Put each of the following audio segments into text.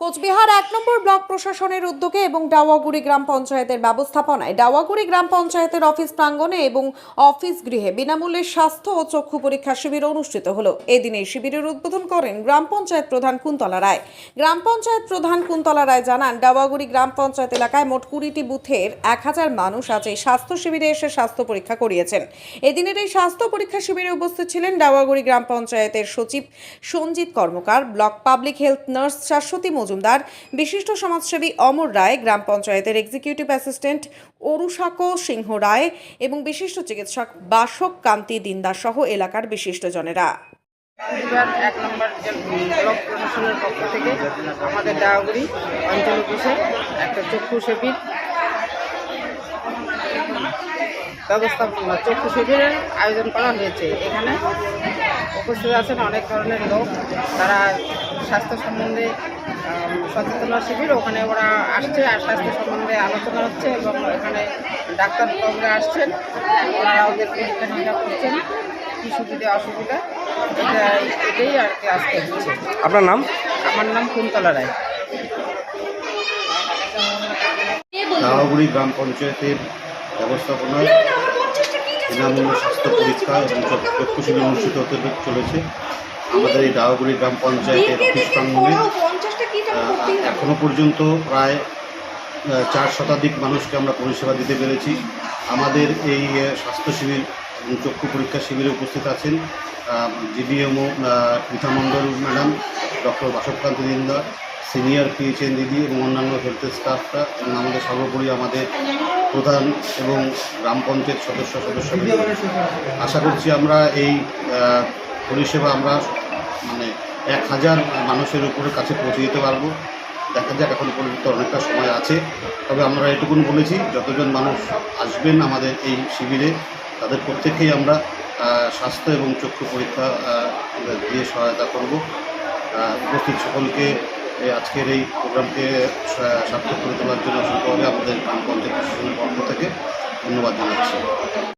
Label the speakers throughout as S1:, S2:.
S1: কোচবিহার এক নম্বর ব্লক প্রশাসনের উদ্যোগে এবং ডাওয়াগুড়ি গ্রাম পঞ্চায়েতের ব্যবস্থাপনায়। ডাওয়াগুড়ি গ্রাম পঞ্চায়েতের অফিস প্রাঙ্গণে এবং অফিস গৃহে বিনামূল্যে স্বাস্থ্য ও চক্ষু পরীক্ষা শিবির অনুষ্ঠিত হলো। এদিন এই শিবিরের উদ্বোধন করেন গ্রাম পঞ্চায়েত প্রধান কুন্তলা রায়। গ্রাম পঞ্চায়েত প্রধান কুন্তলা রায় জানান, ডাওয়াগুড়ি গ্রাম পঞ্চায়েত এলাকায় মোট কুড়িটি বুথের এক হাজার মানুষ আজ এই স্বাস্থ্য শিবিরে এসে স্বাস্থ্য পরীক্ষা করিয়েছেন। এদিনের এই স্বাস্থ্য পরীক্ষা শিবিরে উপস্থিত ছিলেন ডাওয়াগুড়ি গ্রাম পঞ্চায়েতের সচিব Sanjit Karmakar, block public health nurse Shashwati Majumdar. বিশিষ্ট সমাজসেবী অমর রায়, গ্রাম পঞ্চায়েতের এক্সিকিউটিভ অ্যাসিস্ট্যান্ট অরুষাকো সিংহ রায় এবং বিশিষ্ট চিকিৎসক বাসক কান্তি দিনদাস সহ এলাকার বিশিষ্টজনেরা।
S2: পরিবার এক নম্বর ব্লক প্রশাসনের পক্ষ থেকে আমাদের ডায়াগুড়ি অঞ্চল অফিসে একটা চক্ষু শিবির ব্যবস্থাপনা চক্ষু শিবিরের আয়োজন করা হয়েছে। এখানে উপস্থিত আছেন অনেক ধরনের লোক। তারা স্বাস্থ্য সম্বন্ধে সচেতনতা শিবির। ওখানে ওরা আসছে আর স্বাস্থ্য সম্বন্ধে আলোচনা হচ্ছে এবং এখানে ডাক্তার বাবুরা আসছেন। ওনারা ওদের পরীক্ষা নিরীক্ষা করছেন। কী সুবিধা অসুবিধা এটা এটাই আর কি আজকে হচ্ছে।
S3: আপনার নাম?
S2: আমার নাম কুন্তলা রায়।
S4: দাওয়াগুড়ি গ্রাম পঞ্চায়েতের ব্যবস্থাপনায় বিনামূল্য স্বাস্থ্য পরীক্ষা এবং চক্ষু- চক্ষু শিবির অনুষ্ঠিত হতে চলেছে। আমাদের এই দাওয়াগুড়ি গ্রাম পঞ্চায়েতের অফিস প্রাঙ্গণে আহ, এখনও পর্যন্ত প্রায় চার শতাধিক মানুষকে আমরা পরিষেবা দিতে পেরেছি। আমাদের এই স্বাস্থ্য শিবির এবং চক্ষু পরীক্ষা শিবিরে উপস্থিত আছেন GDMO Pritha Mondal madam doctor Basabkanta Dinda senior PHN দিদি এবং অন্যান্য হেলথ স্টাফরা এবং আমাদের সর্বোপরি আমাদের প্রধান এবং গ্রাম পঞ্চায়েত সদস্য সদস্য আশা করছি আমরা এই পরিষেবা আমরা মানে এক হাজার মানুষের উপরে কাছে পৌঁছে দিতে পারব। দেখা যাক এখন পর্যন্ত অনেকটা সময় আছে। তবে আমরা এটুকুন বলেছি, যতজন মানুষ আসবেন আমাদের এই শিবিরে, তাদের প্রত্যেকেই আমরা স্বাস্থ্য এবং চক্ষু পরীক্ষা দিয়ে সহায়তা করব। উপস্থিত সকলকে এই আজকের এই প্রোগ্রামকে সার্থক করে তোলার জন্য অসংখ্যভাবে আমাদের গ্রাম পঞ্চায়েত প্রশাসনের পক্ষ থেকে ধন্যবাদ জানাচ্ছি।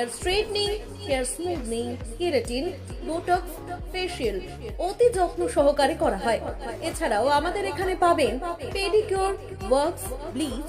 S1: hair straightening hair smoothing keratin botox facial অতি যত্ন সহকারে করা হয়। এছাড়াও আমাদের এখানে পাবেন pedicure works bleach